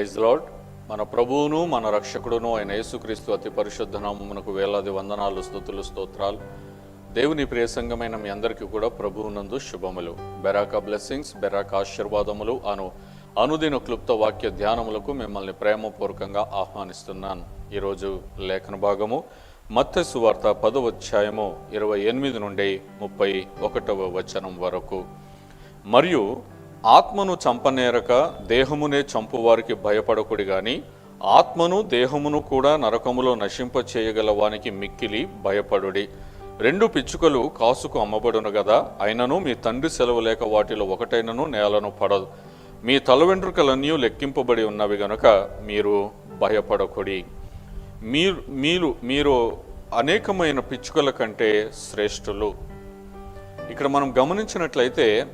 Praise lord. మన ప్రభువును మన రక్షకుడును ఆయన యేసుక్రీస్తు అతి పరిశుద్ధ నామమునకు వేలాది వందనాలు స్థుతులు స్తోత్రాలు. దేవుని ప్రియ సంఘమైన మీ అందరికీ కూడా ప్రభువునందు శుభములు. బెరాక బ్లెస్సింగ్స్ బెరాక ఆశీర్వాదములు అను అనుదిన క్లుప్త వాక్య ధ్యానములకు మిమ్మల్ని ప్రేమపూర్వకంగా ఆహ్వానిస్తున్నాను. ఈరోజు లేఖన భాగము మత్స్సు వార్త పదవ ఇరవై ఎనిమిది నుండి ముప్పై ఒకటవ వచనం వరకు. మరియు ఆత్మను చంపనేరక దేహమునే చంపువారికి భయపడకుడి గాని ఆత్మను దేహమును కూడా నరకములో నశింప చేయగల వానికి మిక్కిలి భయపడుడి. రెండు పిచ్చుకలు కాసుకు అమ్మబడును గదా అయినను మీ తండ్రి సెలవు లేక వాటిలో ఒకటైనను నేలను పడదు. మీ తల వెంట్రుకలన్నీ లెక్కింపబడి ఉన్నవి గనుక మీరు భయపడకుడి. మీరు మీరు మీరు అనేకమైన పిచ్చుకల కంటే శ్రేష్ఠులు. ఇక్కడ మనం గమనించినట్లయితే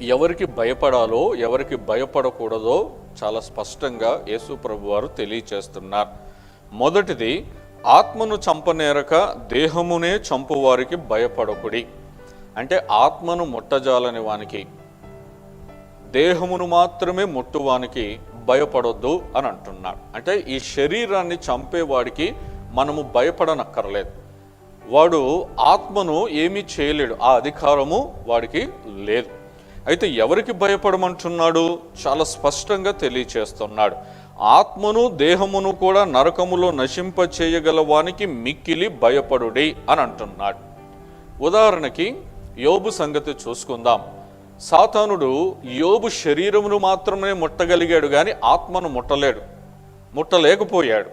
ఎవరికి భయపడాలో ఎవరికి భయపడకూడదో చాలా స్పష్టంగా యేసు ప్రభు వారు తెలియచేస్తున్నారు. మొదటిది ఆత్మను చంపనేరక దేహమునే చంపువారికి భయపడకుడి. అంటే ఆత్మను ముట్టజాలని వానికి దేహమును మాత్రమే ముట్టువానికి భయపడొద్దు అని అంటున్నాడు అంటే ఈ శరీరాన్ని చంపేవాడికి మనము భయపడనక్కర్లేదు. వాడు ఆత్మను ఏమీ చేయలేడు ఆ అధికారము వాడికి లేదు. అయితే ఎవరికి భయపడమంటున్నాడు? చాలా స్పష్టంగా తెలియచేస్తున్నాడు. ఆత్మను దేహమును కూడా నరకములో నశింప చేయగల వానికి మిక్కిలి భయపడుడి అని అంటున్నాడు. ఉదాహరణకి యోబు సంగతి చూసుకుందాం. సాతానుడు యోబు శరీరమును మాత్రమే ముట్టగలిగాడు కానీ ఆత్మను ముట్టలేడు ముట్టలేకపోయాడు.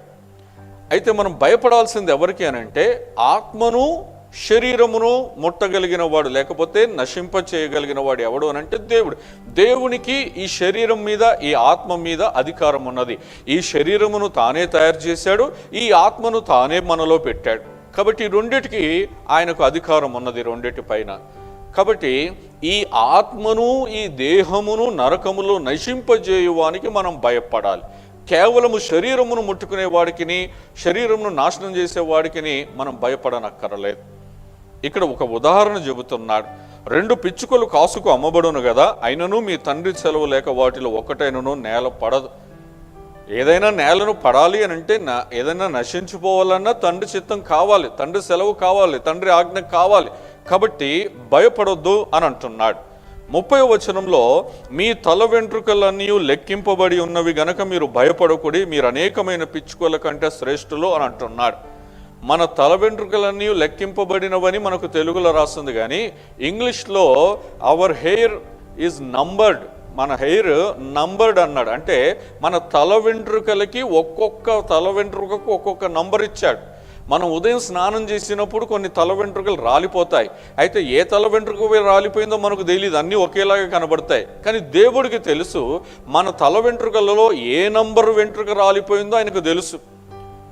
అయితే మనం భయపడాల్సింది ఎవరికి అని అంటే ఆత్మను శరీరమును ముట్టగలిగిన వాడు లేకపోతే నశింప చేయగలిగిన వాడు ఎవడు అని అంటే దేవుడు. దేవునికి ఈ శరీరం మీద ఈ ఆత్మ మీద అధికారం ఉన్నది. ఈ శరీరమును తానే తయారు చేశాడు ఈ ఆత్మను తానే మనలో పెట్టాడు. కాబట్టి రెండిటికి ఆయనకు అధికారం ఉన్నది రెండిటి పైన. కాబట్టి ఈ ఆత్మను ఈ దేహమును నరకములో నశింపజేయువానికి మనం భయపడాలి. కేవలము శరీరమును ముట్టుకునే వాడికిని శరీరమును నాశనం చేసే వాడికిని మనం భయపడనక్కరలేదు. ఇక్కడ ఒక ఉదాహరణ చెబుతున్నాడు. రెండు పిచ్చుకలు కాసుకు అమ్మబడును కదా అయినను మీ తండ్రి సెలవు లేక వాటిలో ఒకటైనను నేల పడదు. ఏదైనా నేలను పడాలి అని అంటే నా ఏదైనా నశించిపోవాలన్నా తండ్రి చిత్తం కావాలి తండ్రి సెలవు కావాలి తండ్రి ఆజ్ఞ కావాలి. కాబట్టి భయపడొద్దు అని అంటున్నాడు. ముప్పై వచనంలో మీ తల వెంట్రుకలన్నీ లెక్కింపబడి ఉన్నవి గనక మీరు భయపడకుడి మీరు అనేకమైన పిచ్చుకల కంటే శ్రేష్ఠులు అని అంటున్నాడు. మన తల వెంట్రుకలన్నీ లెక్కింపబడినవని మనకు తెలుగులో రాస్తుంది కానీ ఇంగ్లీష్లో అవర్ హెయిర్ ఈజ్ నంబర్డ్ మన హెయిర్ నంబర్డ్ అన్నాడు. అంటే మన తల వెంట్రుకలకి ఒక్కొక్క తల వెంట్రుకకు ఒక్కొక్క నంబర్ ఇచ్చాడు. మనం ఉదయం స్నానం చేసినప్పుడు కొన్ని తల వెంట్రుకలు రాలిపోతాయి. అయితే ఏ తల వెంట్రుక రాలిపోయిందో మనకు తెలియదు అన్నీ ఒకేలాగా కనబడతాయి. కానీ దేవుడికి తెలుసు మన తల వెంట్రుకలలో ఏ నంబర్ వెంట్రుక రాలిపోయిందో ఆయనకు తెలుసు.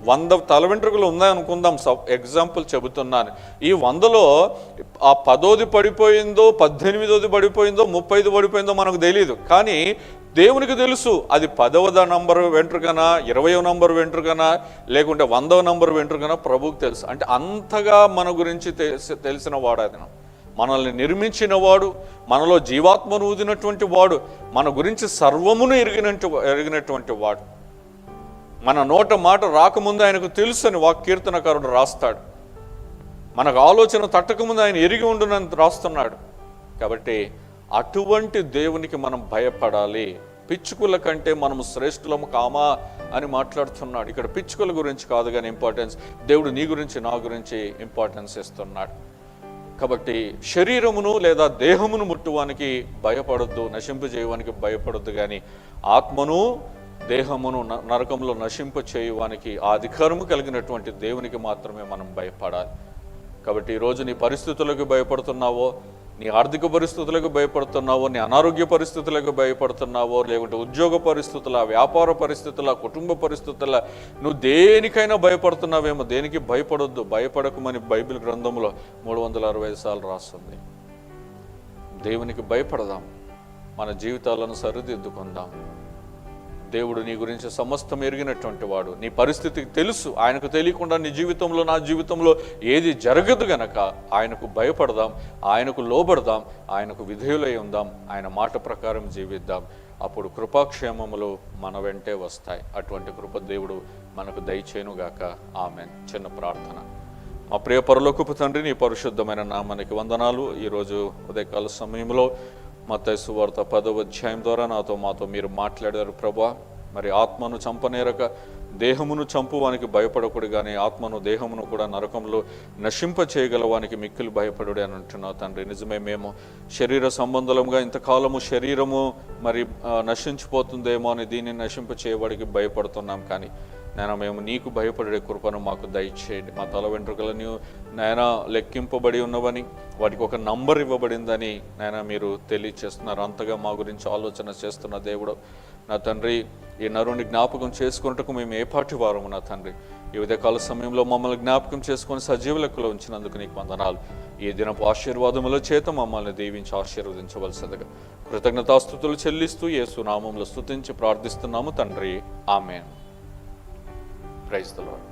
వంద తల వెంట్రుకలు ఉన్నాయనుకుందాం సబ్ ఎగ్జాంపుల్ చెబుతున్నాను. ఈ వందలో ఆ పదోది పడిపోయిందో పద్దెనిమిదోది పడిపోయిందో ముప్పైది పడిపోయిందో మనకు తెలియదు కానీ దేవునికి తెలుసు అది పదవద నంబర్ వెంట్రుకనా ఇరవయో నంబర్ వెంట్రుకనా లేకుంటే వందవ నంబర్ వెంట్రుకనా ప్రభువుకి తెలుసు. అంటే అంతగా మన గురించి తెలిసి తెలిసిన వాడు అతను. మనల్ని నిర్మించిన వాడు మనలో జీవాత్మను ఊదినటువంటి వాడు మన గురించి సర్వమును ఎరిగినట్టు ఎరిగినటువంటి వాడు. మన నోట మాట రాకముందు ఆయనకు తెలుసు అని వాక్ కీర్తనకారుడు రాస్తాడు. మనకు ఆలోచన తట్టకముందు ఆయన ఎరిగి ఉండునని రాస్తున్నాడు. కాబట్టి అటువంటి దేవునికి మనం భయపడాలి. పిచ్చుకుల కంటే మనము శ్రేష్ఠులము కామా అని మాట్లాడుతున్నాడు. ఇక్కడ పిచ్చుకల గురించి కాదు కానీ ఇంపార్టెన్స్ దేవుడు నీ గురించి నా గురించి ఇంపార్టెన్స్ ఇస్తున్నాడు. కాబట్టి శరీరమును లేదా దేహమును ముట్టువానికి భయపడొద్దు నశింపజేయవానికి భయపడొద్దు కానీ ఆత్మను దేహమును న- నరకంలో నశింప చేయువానికి ఆ అధికారము కలిగినటువంటి దేవునికి మాత్రమే మనం భయపడాలి. కాబట్టి ఈరోజు నీ పరిస్థితులకు భయపడుతున్నావో నీ ఆర్థిక పరిస్థితులకు భయపడుతున్నావో నీ అనారోగ్య పరిస్థితులకు భయపడుతున్నావో లేకుంటే ఉద్యోగ పరిస్థితుల వ్యాపార పరిస్థితుల కుటుంబ పరిస్థితుల నువ్వు దేనికైనా భయపడుతున్నావేమో దేనికి భయపడొద్దు భయపడకమని బైబిల్ గ్రంథంలో మూడు వందల అరవై సార్లు రాస్తుంది. దేవునికి భయపడదాం మన జీవితాలను సరిదిద్దుకుందాం. దేవుడు నీ గురించి సమస్తం ఎరిగినటువంటి వాడు. నీ పరిస్థితికి తెలుసు. ఆయనకు తెలియకుండా నీ జీవితంలో నా జీవితంలో ఏది జరగదు గనక ఆయనకు భయపడదాం ఆయనకు లోబడదాం ఆయనకు విధేయులై ఉందాం ఆయన మాట ప్రకారం జీవిద్దాం. అప్పుడు కృపాక్షేమములు మన వెంటే వస్తాయి. అటువంటి కృప దేవుడు మనకు దయచేనుగాక ఆమె చిన్న ప్రార్థన. మా ప్రియ పరలోకపు తండ్రి నీ పరిశుద్ధమైన నామానికి వందనాలు. ఈరోజు ఉదయకాల సమయంలో మత్తైసు వార్త పదవ అధ్యాయం ద్వారా నాతో మాతో మీరు మాట్లాడారు ప్రభా. మరి ఆత్మను చంపనేరక దేహమును చంపువానికి భయపడకుడు కానీ ఆత్మను దేహమును కూడా నరకంలో నశింప చేయగలవానికి మిక్కిలు భయపడుడే అని అంటున్నావు తండ్రి. నిజమే మేము శరీర సంబంధంగా ఇంతకాలము శరీరము మరి నశించిపోతుందేమో అని దీన్ని నశింప చేయవాడికి భయపడుతున్నాం కానీ నాయన మేము నీకు భయపడే కృపను మాకు దయచేయండి. మా తల వెంట్రుకలను నాయన లెక్కింపబడి ఉన్నవని వాటికి ఒక నంబర్ ఇవ్వబడిందని నాయన మీరు తెలియచేస్తున్నారు. అంతగా మా గురించి ఆలోచన చేస్తున్న దేవుడు నా తండ్రి ఈ నరుని జ్ఞాపకం చేసుకున్నట్టుకు మేము ఏ పాటి వారము నా తండ్రి? ఈ ఉదయకాల సమయంలో మమ్మల్ని జ్ఞాపకం చేసుకొని సజీవ లెక్కలో ఉంచినందుకు నీకు వందనాలు. ఈ దినపు ఆశీర్వాదముల చేత మమ్మల్ని దీవించి ఆశీర్వదించవలసిందిగా కృతజ్ఞతాస్థుతులు చెల్లిస్తూ యేసు నామంలో స్థుతించి ప్రార్థిస్తున్నాము తండ్రి. ఆమె ప్రైజ్ ద లార్డ్